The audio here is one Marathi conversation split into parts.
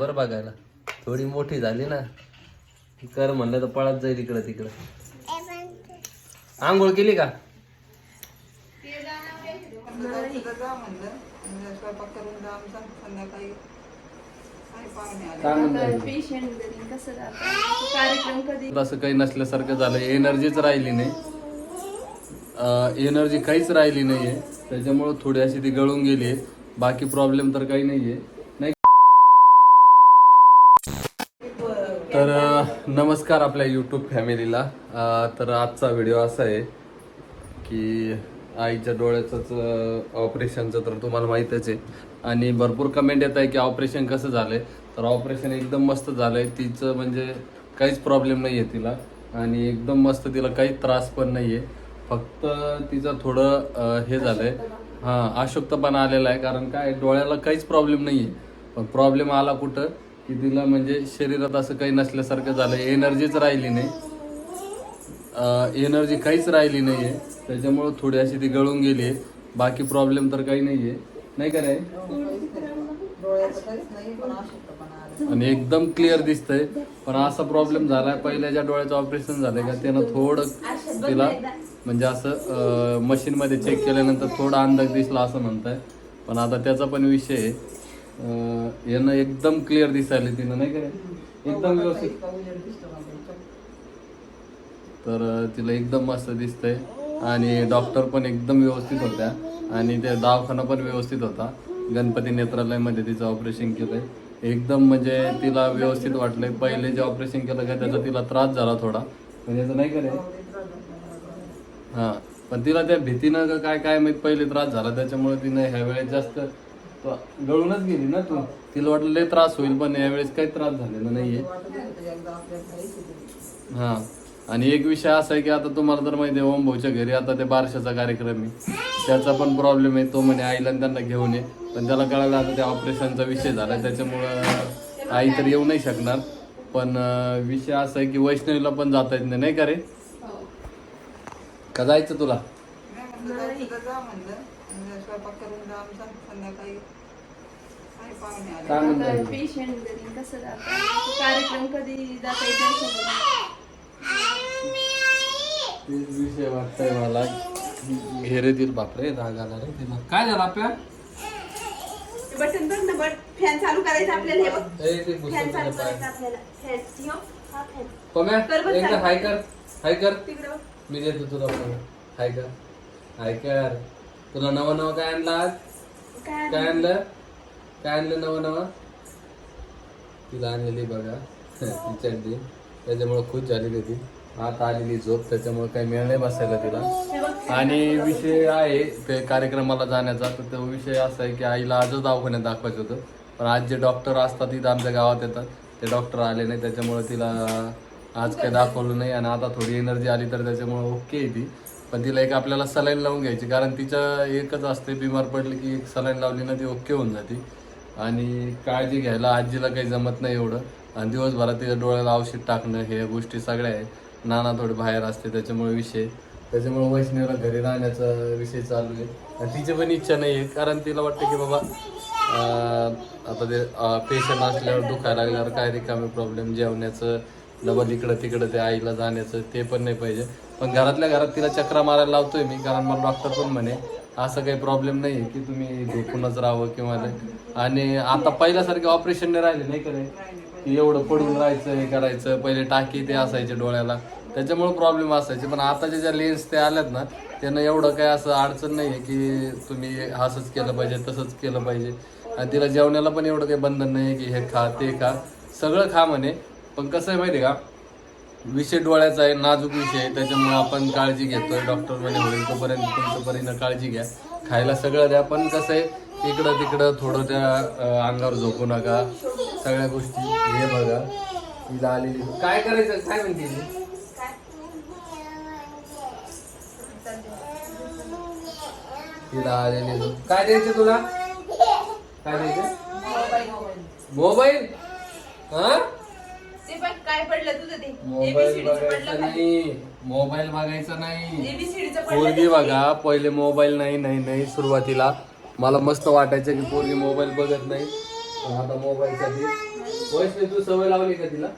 बरं बघायला. थोडी मोठी झाली ना. की कर म्हणलं तर पळत जाईल इकडं तिकडं. आंघोळ केली का? असं काही नसल्यासारखं झालं. एनर्जीच राहिली नाही. एनर्जी काहीच राहिली नाहीये. त्याच्यामुळं थोडी अशी ती गळून गेली बाकी प्रॉब्लेम तर काही नाहीये नाही तर अ, नमस्कार आपल्या यूट्यूब फॅमिलीला. तर आजचा व्हिडिओ असा आहे की आईच्या डोळ्याचंच ऑपरेशनचं तर तुम्हाला माहीतच आहे. आणि भरपूर कमेंट येत आहे की ऑपरेशन कसं झालं आहे तर ऑपरेशन एकदम मस्त झालं आहे तिचं म्हणजे काहीच प्रॉब्लेम नाही आहे तिला. आणि एकदम मस्त तिला काही त्रास पण नाही आहे फक्त तिचं थोडं हे झालं आहे हां अशक्तपणा आलेला आहे. कारण काय डोळ्याला काहीच प्रॉब्लेम नाही आहे पण प्रॉब्लेम आला कुठं? की तिला म्हणजे शरीरात असं काही नसल्यासारखं झालं. एनर्जीच राहिली नाही. एनर्जी काहीच राहिली नाही आहे त्याच्यामुळं थोडी अशी ती गळून गेली आहे. बाकी प्रॉब्लेम तर काही नाही आहे नाही का नाही आणि एकदम क्लिअर दिसतंय. पण असा प्रॉब्लेम झालाय पहिल्या ज्या डोळ्याचं ऑपरेशन झालंय का त्यानं थोडं तिला म्हणजे असं मशीनमध्ये चेक केल्यानंतर थोडा अंदाज दिसला असं म्हणताय. पण आता त्याचा पण विषय आहे. यानं एकदम क्लिअर दिसायला तिनं नाही का एकदम व्यवस्थित. तर तिला एकदम मस्त दिसतंय. आणि डॉक्टर पण एकदम व्यवस्थित होत्या. आणि त्या दवाखाना पण व्यवस्थित होता. गणपती नेत्रालयमध्ये तिचं ऑपरेशन केलंय. एकदम म्हणजे तिला व्यवस्थित वाटलंय. पहिले जे ऑपरेशन केलं का त्याचा तिला त्रास झाला थोडा. म्हणजे नाही करे हां. पण तिला त्या भीतीनं काय काय माहीत पहिले त्रास झाला. त्याच्यामुळे तिनं ह्या वेळेस जास्त त- गळूनच गेली ना तू. तिला वाटलं लय त्रास होईल पण यावेळेस काही त्रास झालेला नाहीये. हा. आणि एक विषय असा आहे की आता तुम्हाला तर माहिती आहे ओम भाऊच्या घरी आता ते बारशाचा कार्यक्रम आहे. त्याचा पण प्रॉब्लेम आहे तो म्हणे आईला आणि त्यांना घेऊन ये. पण त्याला कळालं आता त्या ऑपरेशनचा विषय झाला त्याच्यामुळं आई तर येऊ नाही शकणार. पण विषय असा आहे की वैष्णवीला पण जाता येत नाही नाही का रे? का जायचं तुला? संध्याकाळी. काय म्हणताय? पेशंट घरी कसं राहतं कार्यक्रम कधी जाता येतं तेच विषय वाटतंय मला. घेरे तील बापरे राग आला रे तिला. काय झालं आपल्या? बटन बघ ना बट फॅन चालू करायचं आपल्याला हे बघ. ए, ते पुस्तक फॅन चालू तुझ्या पायात. करायचं आपल्याला. फॅन ह्यो, हा फॅन पम्या कर बरं एकदा चालू. हाय कर हाय कर. तिकडे बघ. मी देतो तुला हाय कर. हाय कर. तुला नवं नवं काय आणलं आज? काय आणलं काय आणलं नवं नवं? तिला आणलेली बघा. चड्डी त्याच्यामुळे खुश झालेली होती. आता आलेली झोप त्याच्यामुळे काही मिळ नाही बसायला तिला. आणि विषय आहे ते कार्यक्रमाला जाण्याचा. तर तो विषय असा आहे की आईला आजच दवाखान्यात दाखवायचं होतं. पण आज जे डॉक्टर असतात तिथं आमच्या गावात येतात. ते डॉक्टर आले नाही त्याच्यामुळे तिला आज काही दाखवलं नाही. आणि आता थोडी एनर्जी आली तर त्याच्यामुळे ओके आहे ती. पण तिला एक आपल्याला सलाईन लावून घ्यायची कारण तिचं एकच असते बिमार पडली की एक सलाईन लावली ना ती ओके होऊन जाते. आणि काळजी घ्यायला आजीला काही जमत नाही एवढं. आणि दिवसभरात तिच्या डोळ्याला औषध टाकणं हे गोष्टी सगळ्या आहे. नाना थोडे बाहेर असते त्याच्यामुळे विषय. त्याच्यामुळे वैष्णवीला घरी राहण्याचा विषय चालू आहे. आणि तिची पण इच्छा नाही आहे कारण तिला वाटतं की बाबा आता ते पेशंट असल्यावर दुखायला लागल्यावर काय रिकामे प्रॉब्लेम जेवण्याचं डबल इकडं तिकडं ते आईला जाण्याचं ते पण नाही पाहिजे. पण घरातल्या घरात तिला चक्रा मारायला लावतोय मी कारण मला डॉक्टर पण म्हणे असं काही प्रॉब्लेम नाही आहे की तुम्ही झोपूनच राहावं किंवा नाही. आणि आता पहिल्यासारखे ऑपरेशन नाही राहिले नाही करे की एवढं पडून राहायचं हे करायचं पहिले टाकी ते असायचे डोळ्याला. त्याच्यामुळे प्रॉब्लेम असायचे. पण आताच्या ज्या लेन्स ते आल्यात ना त्यांना एवढं काय असं अडचण नाही आहे की तुम्ही असंच केलं पाहिजे तसंच केलं पाहिजे. आणि तिला जेवणाला पण एवढं काही बंधन नाही की हे खा ते खा. सगळं खा म्हणे. पण कसं आहे माहिती आहे का? विषय डोळ्याचा आहे नाजूक विषय आहे त्याच्यामुळे आपण काळजी घेतोय. डॉक्टर म्हणे होईल तोपर्यंत तुमच्या परीनं काळजी घ्या. खायला सगळं द्या पण कसं आहे इकडं तिकडं थोडं त्या अंगावर झोपू नका. सगळ्या गोष्टी हे बघा. तिला आलेली. काय करायचं? काय म्हणते तिला आलेली. काय द्यायचं तुला? काय द्यायचं? मोबाईल? हा? काय पडलं तुझं ते? मोबाईल ABCD चं बघायचा पडलं नाही. मोबाईल बघायचा नाही. पडलं पोरगी बघा पहिले मोबाईल नाही नाही नाही सुरुवातीला. मला मस्त वाटायचं की पोरगी मोबाईल बघत नाही. पण आता मोबाईलसाठी वैष्णवी तू सवय लावली का तिला?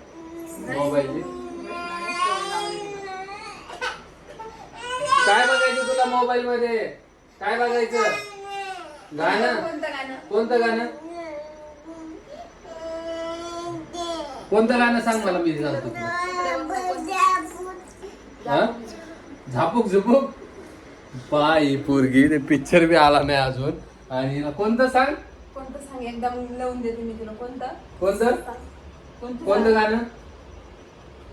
मोबाईलची? काय बघायचं तुला मोबाईल मध्ये काय बघायचं? गाणं? कोणतं गाणं? कोणतं गाणं सांग मला मी सांगतो. हा? झापूक झुपूक? बाई पोरगी ते पिक्चर बी आला नाही अजून. आणि हिला कोणतं सांग? कोणतं सांग? एकदम लावून देते मी तुला. कोणतं? कोणतं? कोणतं कोणतं गाणं?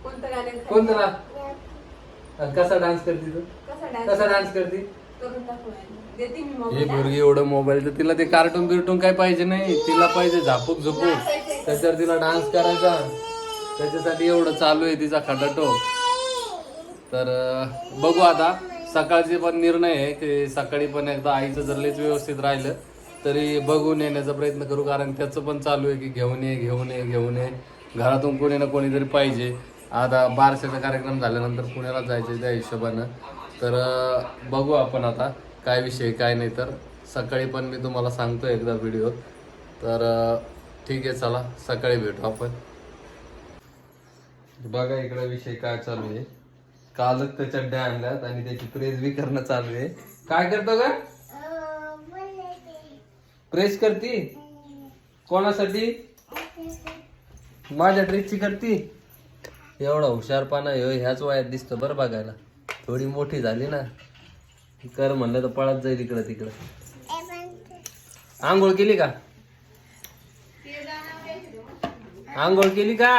कोणतं गाणं? कोणतं ना कसा डान्स करते तू? कसा कसा डान्स डान्स करते? करून दाखव देते मी हे मोबाईल पोरगी एवढं मोबाईल तर तिला ते कार्टून बिर्टून काय पाहिजे नाही. तिला पाहिजे झापूक झुपूक. त्याच्यावर तिला डान्स करायचा. त्याच्यासाठी एवढं चालू आहे तिचा खटाटो तर बघू आता. सकाळचे पण निर्णय आहे की सकाळी पण एकदा आईचं जर लईच व्यवस्थित राहिलं तरी बघून येण्याचा प्रयत्न करू. कारण त्याचं पण चालू आहे की घेऊन ये घेऊन ये घेऊन ये. घरातून कोणी ना कोणीतरी पाहिजे. आता बारशाचा कार्यक्रम झाल्यानंतर पुण्याला जायचे त्या हिशोबानं. तर बघू आपण आता काय विषय काय नाही. तर सकाळी पण मी तुम्हाला सांगतो एकदा व्हिडिओ तर ठीक आहे चला. सकाळी भेटू आपण. बघा इकडे विषय काय चालू आहे. कालच त्या चड्ड्या आणल्यात आणि त्याची प्रेस बी करणं चालू आहे. काय करतो का प्रेस करती? कोणासाठी? माझ्या ड्रेसची करती? एवढा हुशारपणा हो ह्याच वयात दिसतो बरं बघायला. थोडी मोठी झाली ना. कर म्हणलं तर पळत जाईल इकडं तिकडं. आंघोळ केली का? आंघोळ केली का?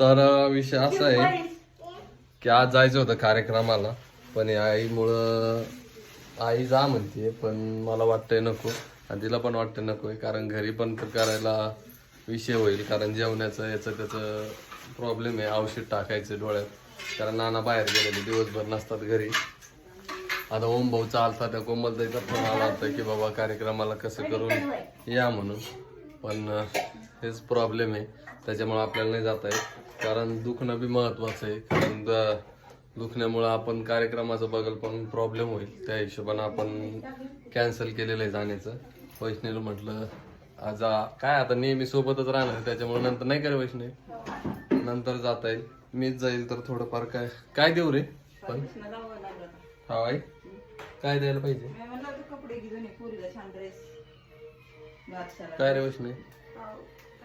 तर विषय असा आहे की आज जायचं होतं कार्यक्रमाला पण या आईमुळं आई जा म्हणते पण मला वाटतंय नको. आणि तिला पण वाटतं नको आहे कारण घरी पण करायला विषय होईल कारण जेवणाचं याचं त्याचं प्रॉब्लेम आहे औषध टाकायचं डोळ्यात. कारण नाना बाहेर गेलेले दिवसभर नसतात घरी. आता ओम भाऊ चालता त्या कोमलताईचा फोन आला होता की बाबा कार्यक्रमाला कसं करून या म्हणून. पण हेच प्रॉब्लेम आहे. त्याच्यामुळे आपल्याला नाही जाता येत. कारण दुखणं बी महत्वाचं आहे. कारण दुखण्यामुळं आपण कार्यक्रमाचं बघल पण प्रॉब्लेम होईल. त्या हिशोबानं आपण कॅन्सल केलेलं आहे जाण्याचं. वैष्णवीला म्हटलं आज काय आता नेहमी सोबतच राहणार त्याच्यामुळे नंतर नाही करे वैष्णवी. नंतर जाता येईल. मीच जाईल तर थोडंफार काय काय देऊ रे? पण हा आई? काय द्यायला पाहिजे? मी म्हणलं होतं कपडे घेऊन ये पुरीला छान ड्रेस काय रे वैष्णवी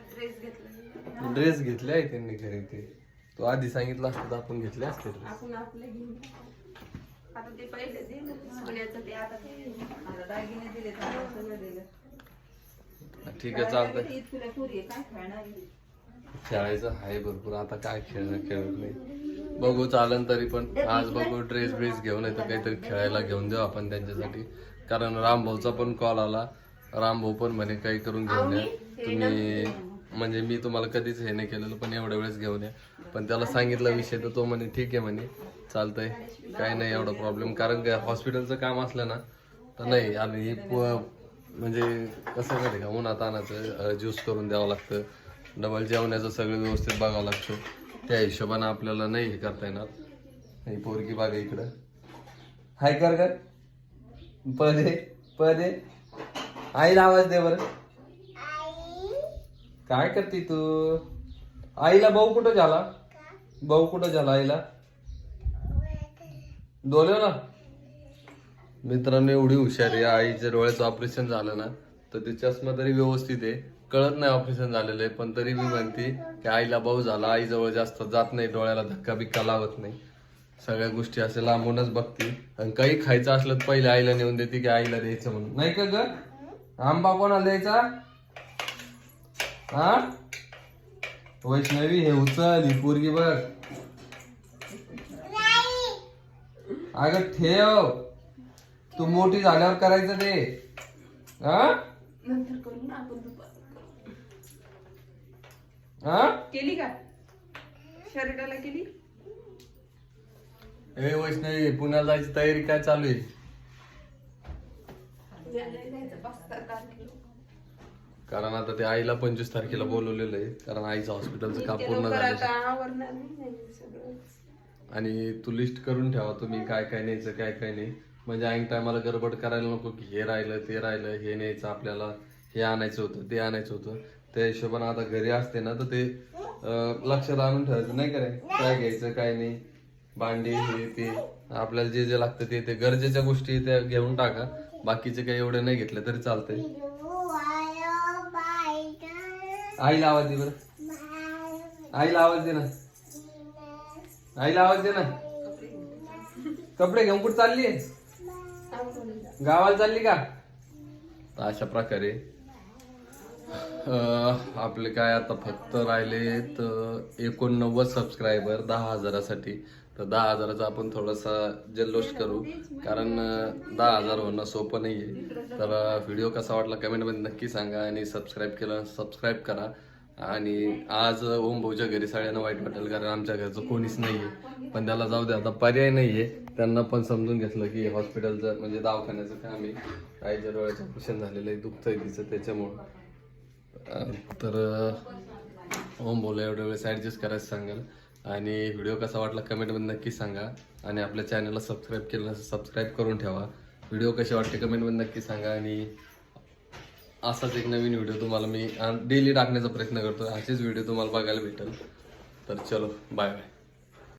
ड्रेस घेतला ड्रेस घेतले आहे त्यांनी घरी ते. तो आधी सांगितलं असतं तर आपण घेतले असते ड्रेस आपण आपले घेऊन आता ते पहिले दे सोन्याचं ते आता ते. आता दागिने दिले तर सगळं दिलं ठीक आहे चालतंय. पुरी आहे, काय खेळणार आहे? खेळायचं आहे भरपूर. आता काय खेळणं खेळत नाही. बघू चालन तरी पण. आज बघू ड्रेस ब्रेस घेऊन येतं. काहीतरी खेळायला घेऊन देऊ आपण त्यांच्यासाठी. कारण रामभाऊचा पण कॉल आला. रामभाऊ पण म्हणे काही करून घेऊन या. तुम्ही म्हणजे मी तुम्हाला कधीच हे नाही केलेलं पण एवढ्या वेळेस घेऊन या. पण त्याला सांगितलं विषय तर तो म्हणे ठीक आहे म्हणे. चालतंय. काही नाही एवढा प्रॉब्लेम कारण काय हॉस्पिटलचं काम असलं ना तर नाही. आणि म्हणजे कसं माहिती का उन्हात आणायचं ज्यूस करून द्यावं लागतं. डबल जेवणाचं सगळं व्यवस्थित बघावं लागतं. त्या हिशोबानं आपल्याला नाही हे करता येणार. ही पोरगी बागा इकडं. हाय कर कर. पदे पदे आईला आवाज दे बरं. काय करते तू? आईला भाऊ कुठं झाला? भाऊ कुठं झाला आईला? डोल्याला मित्रांनो एवढी हुशार आहे. आईच्या डोळ्याचं ऑपरेशन झालं ना तर ते चष्मा तरी व्यवस्थित आहे. कळत नाही ऑपरेशन झालेलं आहे पण तरी मी म्हणते की आईला भाऊ झाला आई जवळ जास्त जात नाही डोळ्याला धक्का बिक्का लावत नाही. सगळ्या गोष्टी असे लांबूनच बघते. आणि काही खायचं असलं तर पहिले आईला नेऊन देते की आईला द्यायचं म्हणून. नाही का ग? आंबा कोणाला द्यायचा? हा वैष्णवी हे उचल ही पोरगी बघ. अगं ठेव. तू मोठी झाल्यावर करायचं ते. हा नंतर करू ना आपण दुपारी करू. हा? केली का? शर्टाला केली? ए वैष्णवी पुण्याला जायची तयारी काय चालू आहे? कारण आता ते आईला पंचवीस तारखेला बोलवलेलं आहे. कारण आईचं हॉस्पिटलचं काम पूर्ण झालं. आता आवरणार नाही सगळं आणि तू लिस्ट करून ठेवा तुम्ही काय काय न्यायचं काय काय नाही. म्हणजे ऐन टायमाला गडबड करायला नको की हे राहिलं ते राहिलं हे न्यायचं आपल्याला हे आणायचं होतं ते आणायचं होतं. त्या हिशोबाने आता घरी असते ना तर ते लक्षात आणून ठेवायचं नाही का रे? काय घ्यायचं काय नाही? भांडी हे ते आपल्याला जे जे लागतं ते ते गरजेच्या गोष्टी त्या घेऊन टाका. बाकीचे काही एवढे नाही घेतले तरी चालतंय. आईला आवाज दे बरं. आईला आवाज दे ना. आईला आवाज दे ना. कपडे घेऊन कुठे चालली गावाला चालली का? अशा प्रकारे आपले काय आता फक्त राहिले तर एकोणनव्वद सबस्क्रायबर दहा हजारासाठी. तर दहा हजाराचा आपण थोडासा जल्लोष करू. कारण दहा हजार होणं सोपं नाही आहे तर व्हिडिओ कसा वाटला कमेंटमध्ये नक्की सांगा आणि सबस्क्राईब केलं सबस्क्राईब करा. आणि आज ओम भाऊच्या घरी सगळ्यांना वाईट वाटेल कारण आमच्या घरचं कोणीच नाही आहे पण त्याला जाऊ दे आता पर्याय नाही आहे त्यांना पण समजून घेतलं की हॉस्पिटलचं म्हणजे दवाखान्याचं काम आहे. आईच्या डोळ्याचं ऑपरेशन झालेलं आहे दुखतंय तिचं त्याच्यामुळं. तर ओम बोला एवढ्या वेळेस ॲडजस्ट करायचं सांगाल. आणि व्हिडिओ कसा वाटला कमेंटमध्ये नक्की सांगा. आणि आपल्या चॅनलला सबस्क्राईब केलं नसेल सबस्क्राईब करून ठेवा. व्हिडिओ कसे वाटते कमेंटमध्ये नक्की सांगा. आणि असाच एक नवीन व्हिडिओ तुम्हाला मी डेली टाकण्याचा प्रयत्न करतो असेच व्हिडिओ तुम्हाला बघायला भेटेल. तर चलो बाय बाय